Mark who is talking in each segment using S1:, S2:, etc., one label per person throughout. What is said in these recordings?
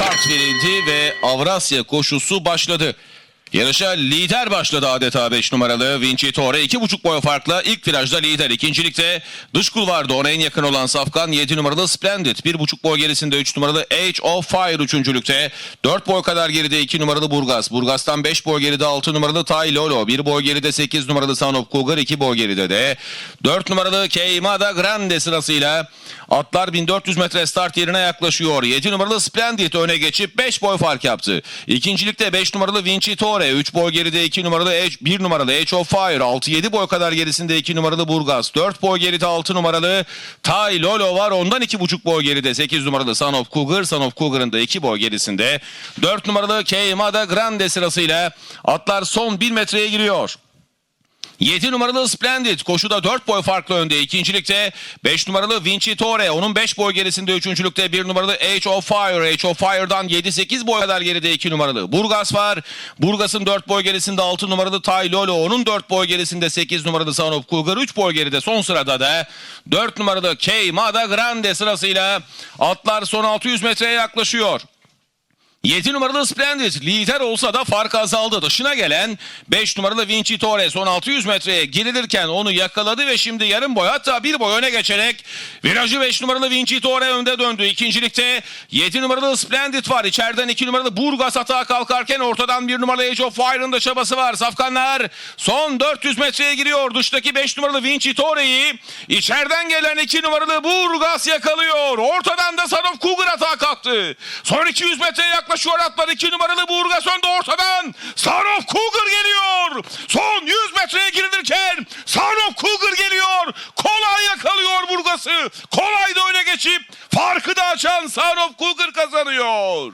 S1: start verildi ve Avrasya koşusu başladı. Yarışa lider başladı adeta 5 numaralı Vincitore 2,5 boy farkla ilk virajda lider. İkincilikte dış kulvarda ona en yakın olan Safkan 7 numaralı Splendid. 1,5 boy gerisinde 3 numaralı Age of Fire üçüncülükte. 4 boy kadar geride 2 numaralı Burgas. Burgas'tan 5 boy geride 6 numaralı Tay Lolo. 1 boy geride 8 numaralı Son of Cougar. 2 boy geride de 4 numaralı Keimada Grande sırasıyla atlar 1400 metre start yerine yaklaşıyor. 7 numaralı Splendid öne geçip 5 boy fark yaptı. İkincilikte 5 numaralı Vincitore, 3 boy geride 2 numaralı Edge, 1 numaralı Edge of Fire, 6-7 boy kadar gerisinde 2 numaralı Burgas, 4 boy geride 6 numaralı Tay Lolo var. Ondan 2,5 boy geride 8 numaralı Son of Cougar, Son of Cougar'ın da 2 boy gerisinde. 4 numaralı Keimada Grande sırasıyla atlar son 1 metreye giriyor. 7 numaralı Splendid koşuda 4 boy farklı önde. İkincilikte 5 numaralı Vincitore. Onun 5 boy gerisinde. Üçüncülükte 1 numaralı Age of Fire. Age of Fire'dan 7-8 boy kadar geride 2 numaralı. Burgas var. Burgas'ın 4 boy gerisinde 6 numaralı Tay Lolo. Onun 4 boy gerisinde 8 numaralı Son of Cougar. 3 boy geride son sırada da 4 numaralı Keimada Grande sırasıyla atlar son 600 metreye yaklaşıyor. 7 numaralı Splendid lider olsa da fark azaldı. Dışına gelen 5 numaralı Vincitore son 600 metreye girilirken onu yakaladı ve şimdi yarım boy hatta bir boy öne geçerek virajı 5 numaralı Vincitore önde döndü. İkincilikte 7 numaralı Splendid var. İçeriden 2 numaralı Burgas atağa kalkarken ortadan 1 numaralı Age of Fire'ın da çabası var. Safkanlar son 400 metreye giriyor. Dıştaki 5 numaralı Vincitore'yi içeriden gelen 2 numaralı Burgas yakalıyor. Ortadan Kalktı. Son 200 metreye yaklaşıyor atlar 2 numaralı Burgas önde ortadan. Of Cougar geliyor. Son 100 metreye girilirken of Cougar geliyor. Kolay yakalıyor Burgas'ı. Kolay da öne geçip farkı da açan of Cougar kazanıyor.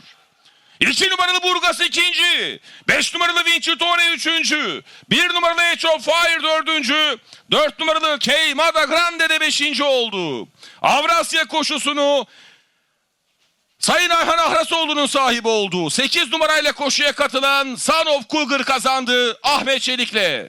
S1: 2 numaralı Burgas ikinci. 5 numaralı Vincitore üçüncü. 1 numaralı Age of Fire dördüncü. 4 numaralı Keimada Grande de beşinci oldu. Avrasya koşusunu Sayın Ayhan Ahrasoğlu'nun sahibi olduğu 8 numarayla koşuya katılan of Cougar kazandı Ahmet Çelik'le.